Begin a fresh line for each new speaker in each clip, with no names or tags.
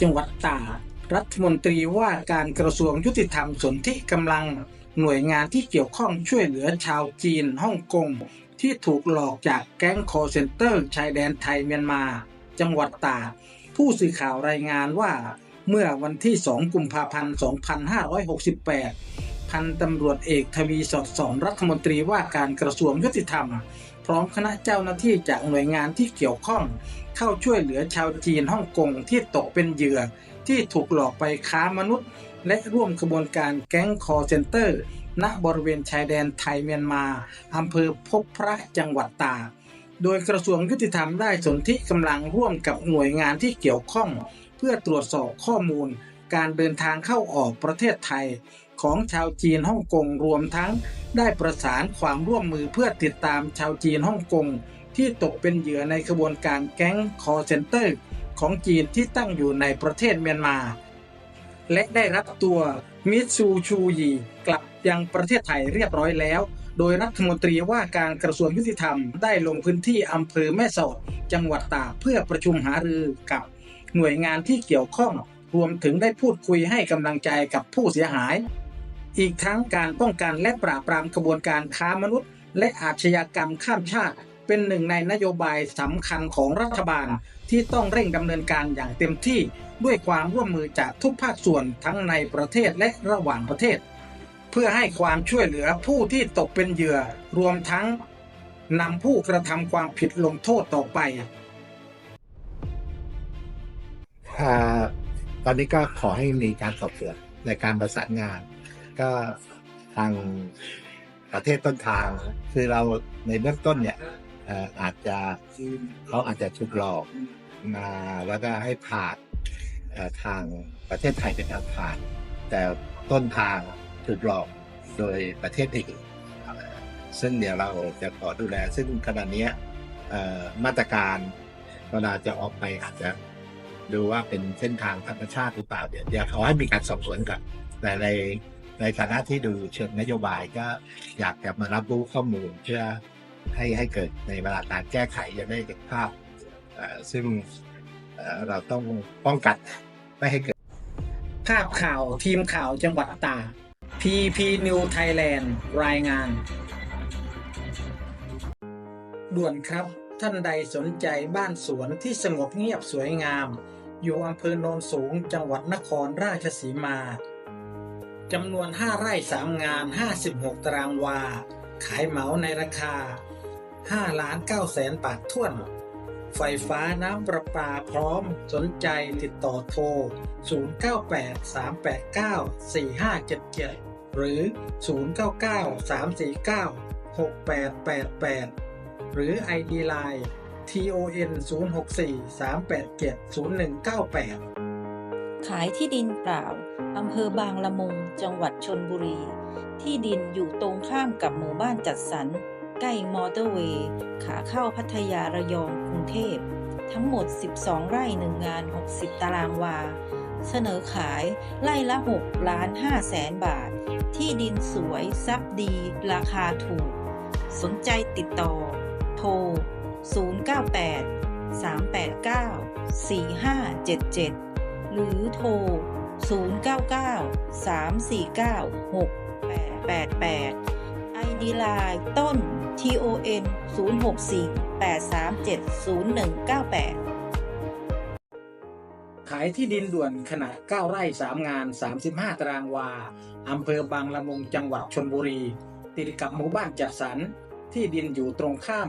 จังหวัดตากรัฐมนตรีว่าการกระทรวงยุติธรรมสนธิกำลังหน่วยงานที่เกี่ยวข้องช่วยเหลือชาวจีนฮ่องกงที่ถูกหลอกจากแก๊งคอเซ็นเตอร์ชายแดนไทยเมียนมา จังหวัดตากผู้สื่อข่าวรายงานว่าเมื่อวันที่ 2 กุมภาพันธ์ 2568 พันตำรวจเอกทวีสอดสองรัฐมนตรีว่าการกระทรวงยุติธรรม ร้อมคณะเจ้าหน้าที่จากหน่วยงานที่เกี่ยวข้อง เข้าช่วยเหลือชาวจีนฮ่องกงที่ตกเป็นเหยื่อ ที่ถูกหลอกไปค้ามนุษย์ และร่วมขบวนการแก๊งคอร์เซนเตอร์ ณบริเวณชายแดนไทยเมียนมาอำเภอพบพระจังหวัดตากโดยกระทรวงยุติธรรมได้สนธิกำลังร่วมกับหน่วยงานที่เกี่ยวข้อง เพื่อตรวจสอบข้อมูล การเดินทางเข้าออกประเทศไทยของชาวจีนฮ่องกงรวมทั้งได้ประสานความร่วมมือเพื่อติดตามชาวจีนฮ่องกงที่ตกเป็นเหยื่อในขบวนการแก๊งคอเซนเตอร์ของจีนที่ตั้งอยู่ในประเทศเมียนมา และได้รับตัวมิตซูชูยีกลับยังประเทศไทยเรียบร้อยแล้ว โดยรัฐมนตรีว่าการกระทรวงยุติธรรมได้ลงพื้นที่อำเภอแม่สอดจังหวัดตากเพื่อประชุมหารือกับหน่วยงานที่เกี่ยวข้อง รวมถึงได้พูดคุยให้กำลังใจกับผู้เสียหาย อีกทั้งการป้องกันและปราบปรามกระบวนการค้ามนุษย์ และอาชญากรรมข้ามชาติ เป็นหนึ่งในนโยบายสำคัญของรัฐบาลที่ต้องเร่งดำเนินการอย่างเต็มที่ด้วยความร่วมมือจากทุกภาคส่วนทั้งในประเทศและระหว่างประเทศ เพื่อให้ความช่วยเหลือผู้ที่ตกเป็นเหยื่อรวมทั้งนำผู้กระทำความผิดลงโทษต่อไป
อ่าต อนนี้ก็ขอให้มีการสอบสวนในการประสานงาน ก็ทางประเทศต้นทาง คือเราในเบื้องต้นเนี่ยอาจจะเขาอาจจะถูกหลอกมาแล้วก็ให้ผ่านทางประเทศไทยเป็นทางผ่าน แต่ต้นทางถูกหลอกโดยประเทศอื่นซึ่งเดี๋ยวเราจะขอดูแล ซึ่งขณะนี้มาตรการเวลาจะออกไปอาจจะ ดูว่าเป็นเส้นทางธรรมชาติหรือเปล่าเดี๋ยวเดี๋ยวขอให้มีการสอบสวนก่อนแต่ในในฐานะที่ดูเชิงนโยบายก็อยากจะมารับรู้ข้อมูลเพื่อให้ให้เกิดในเวลาการแก้ไขจะได้เห็นภาพซึ่งเอ่อเราต้องป้องกันไม่ให้เกิด
ภาพข่าวทีมข่าวจังหวัดตาก PP New Thailand รายงาน ด่วนครับท่านใดสนใจบ้านสวนที่สงบเงียบสวยงาม อยู่อำเภอโนนสูงจังหวัดนครราชสีมา จำนวน 5 ไร่ 3 งาน 56 ตารางวา ขายเหมาในราคา 5 ล้าน9แสนบาทท้วน ไฟฟ้าน้ำประปาพร้อมสนใจติดต่อโทร 0983894577 หรือ 0993496888 หรือ ID Line TON 064-387-0198
ขายที่ดินเปล่า อำเภอบางละมุง จังหวัดชนบุรี ที่ดินอยู่ตรงข้ามกับหมู่บ้านจัดสรร ใกล้มอเตอร์เวย์ ขาเข้าพัทยาระยองกรุงเทพ ทั้งหมด 12 ไร่หนึ่งงาน 60 ตารางวา เสนอขายไร่ละ 6 ล้าน5แสนบาท ที่ดินสวยซับดี ราคาถูก สนใจติดต่อ โทร 098 389 4577 หรือโทร 099 349 6888 ID Line ต้น TON 064 837 0198
ขายที่ดินด่วนขนาด 9 ไร่ 3 งาน 35 ตารางวา อำเภอบางละมุงจังหวัดชนบุรี ติดกับหมู่บ้านจัดสรร ที่ดินอยู่ตรงข้าม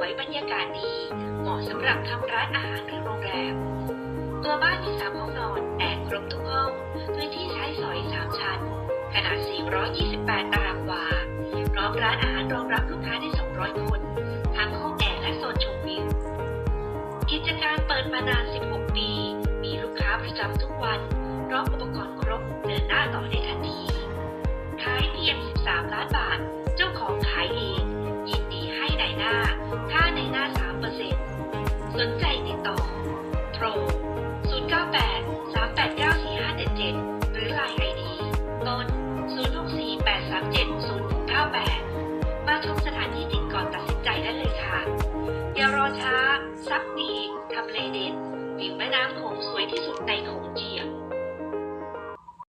วยบรรยากาศดี เหมาะสำหรับทำร้านอาหารหรือโรงแรม ตัวบ้านมีสามห้องนอนแอร์ครบทุกห้อง พื้นที่ใช้สอยสามชั้น ขนาด 428 ตารางวา พร้อมร้านอาหารรองรับลูกค้าได้ 200 คน ทั้งห้องแอร์และโซนชมวิว กิจการเปิดมานาน 16 ปี มีลูกค้าประจำทุกวัน พร้อมอุปกรณ์ครบเดิน 7098 มาชมสถานที่จริงก่อนตัดสินใจได้เลยค่ะ อย่ารอช้า ซักดีทำเลเด็ดวิวแม่น้ำโขงสวยที่สุดในคง